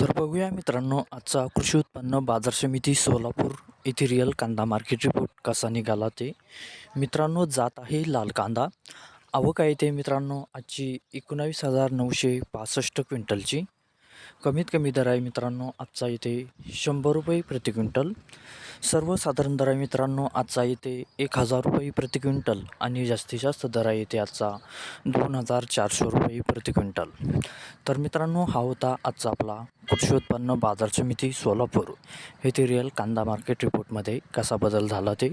तर बघूया मित्रांनो आजचा कृषी उत्पन्न बाजार समिती सोलापूर येथे रिअल कांदा मार्केट रिपोर्ट कसा निघाला ते. मित्रांनो जात आहे लाल कांदा. आवक आहे ते मित्रांनो आजची एकोणावीस हजार नऊशे पासष्ट क्विंटलची. कमीत कमी दर आहे मित्रांनो आजचा इथे शंभर रुपये प्रति क्विंटल. सर्वसाधारण दर आहे मित्रांनो आजचा इथे एक हजार रुपये प्रति क्विंटल आणि जास्तीत जास्त दर आहे इथे आजचा दोन हजार चारशे रुपये प्रति क्विंटल. तर मित्रांनो हा होता आजचा आपला कृषी उत्पन्न बाजार समिती सोलापूर. येथे रिअल कांदा मार्केट रिपोर्टमध्ये कसा बदल झाला ते